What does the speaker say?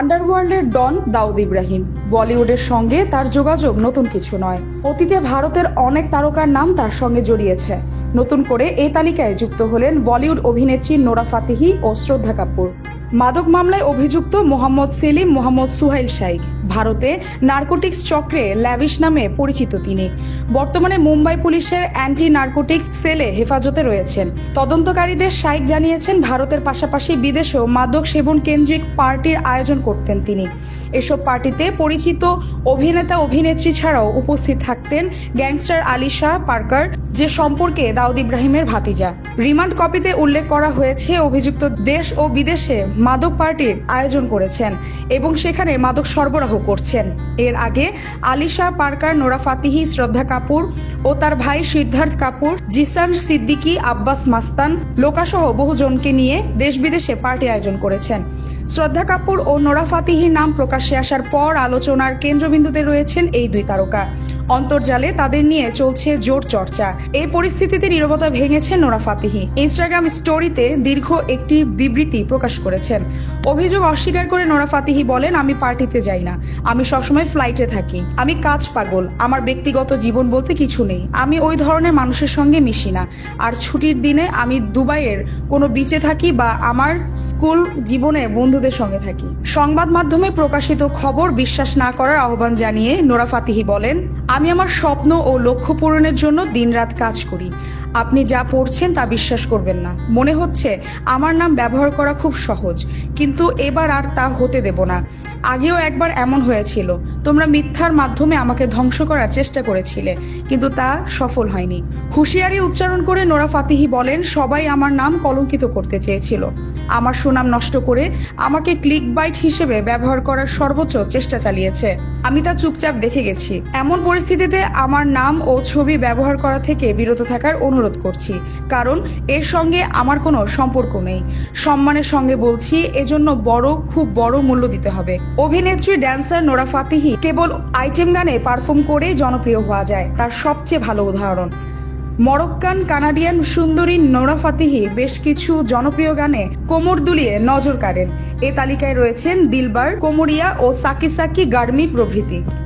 আন্ডারওয়ার্ল্ডের ডন দাউদ ইব্রাহিম। বলিউডের সঙ্গে তার যোগাযোগ নতুন কিছু নয়। অতীতে ভারতের অনেক তারকার নাম তার সঙ্গে জড়িয়েছে। নতুন করে এই তালিকায় যুক্ত হলেন বলিউড অভিনেত্রী নোরা ফাতিহি ও শ্রদ্ধা কাপুর। মাদক মামলায় অভিযুক্ত মোহাম্মদ সেলিম, মোহাম্মদ সুহাইল শাইক ভারতে নার্কোটিক্স চক্রে ল্যাভিশ নামে পরিচিত তিনি। বর্তমানে মুম্বাই পুলিশের অ্যান্টি নার্কোটিক্স সেলে হেফাজতে রয়েছেন। তদন্তকারীদের শাইক জানিয়েছেন, ভারতের পাশাপাশি বিদেশেও মাদক সেবন কেন্দ্রিক পার্টির আয়োজন করতেন তিনি। এসব পার্টিতে পরিচিত অভিনেতা অভিনেত্রী ছাড়াও উপস্থিত থাকতেন গ্যাংস্টার আলী শাহ পার্কার, যে সম্পর্কে দাউদ ইব্রাহিমের ভাতিজা। রিমান্ড কপিতে উল্লেখ করা হয়েছে, অভিযুক্ত দেশ ও বিদেশে মাদক পার্টির আয়োজন করেছেন এবং সেখানে মাদক সরবরাহ করছেন। এর আগে আলী শাহ পার্কার নোরা ফাতিহি, শ্রদ্ধা কাপুর ও তার ভাই সিদ্ধার্থ কাপুর, জিসান সিদ্দিকী, আব্বাস মাস্তান লোকাসহ বহুজনকে নিয়ে দেশ বিদেশে পার্টি আয়োজন করেছেন। শ্রদ্ধা কাপুর ও নোরা ফাতিহির নাম প্রকাশ্যে আসার পর আলোচনার কেন্দ্রবিন্দুতে রয়েছেন এই দুই তারকা। অন্তর্জালে তাদের নিয়ে চলছে জোর চর্চা। এই পরিস্থিতিতে নীরবতা ভেঙেছেন নোরা ফাতিহি। ইনস্টাগ্রাম স্টোরিতে দীর্ঘ একটি বিবৃতি প্রকাশ করেছেন। অভিযোগ অস্বীকার করে নোরা ফাতিহি বলেন, আমি পার্টিতে যাই না। আমি সবসময় ফ্লাইটে থাকি। আমি কাজ পাগল। আমার ব্যক্তিগত জীবন বলতে কিছু নেই। আমি ওই ধরনের মানুষের সঙ্গে মিশি না। আর ছুটির দিনে আমি দুবাইয়ের কোনো বিচে থাকি বা আমার স্কুল জীবনের বন্ধুদের সঙ্গে থাকি। সংবাদ মাধ্যমে প্রকাশিত খবর বিশ্বাস না করার আহ্বান জানিয়ে নোরা ফাতিহি বলেন আমি আমার স্বপ্ন ও লক্ষ্য পূরণের জন্য দিনরাত কাজ করি। আপনি যা পড়ছেন তা বিশ্বাস করবেন না। মনে হচ্ছে আমার নাম ব্যবহার করা খুব সহজ, কিন্তু এবার আর তা হতে দেব না। আগেও একবার এমন হয়েছিল। তোমরা মিথ্যার মাধ্যমে আমাকে ধ্বংস করার চেষ্টা করেছিলে, কিন্তু তা সফল হয়নি। হুঁশিয়ারি উচ্চারণ করে নোরা ফাতিহি বলেন, সবাই আমার নাম কলঙ্কিত করতে চেয়েছিল। আমার সুনাম নষ্ট করে আমাকে ক্লিক বাইট হিসেবে ব্যবহার করার সর্বোচ্চ চেষ্টা চালিয়েছে। আমি তা চুপচাপ দেখে গেছি। এমন পরিস্থিতিতে আমার নাম ও ছবি ব্যবহার করা থেকে বিরত থাকার অনুরোধ করছি, কারণ এর সঙ্গে আমার কোনো সম্পর্ক নেই। সম্মানের সঙ্গে বলছি, এজন্য বড়, খুব বড় মূল্য দিতে হবে। অভিনেত্রী ড্যান্সার নোরা ফাতিহি কেবল আইটেম গানে পারফর্ম করে জনপ্রিয় হওয়া যায়, তার সবচেয়ে ভালো উদাহরণ। মরক্কান কানাডিয়ান সুন্দরী নোরা ফাতিহি বেশ কিছু জনপ্রিয় গানে কোমর দুলিয়ে নজর কাড়েন। এ তালিকায় রয়েছেন দিলবার, কোমরিয়া ও সাকিসাকি সাকি গার্মি প্রভৃতি।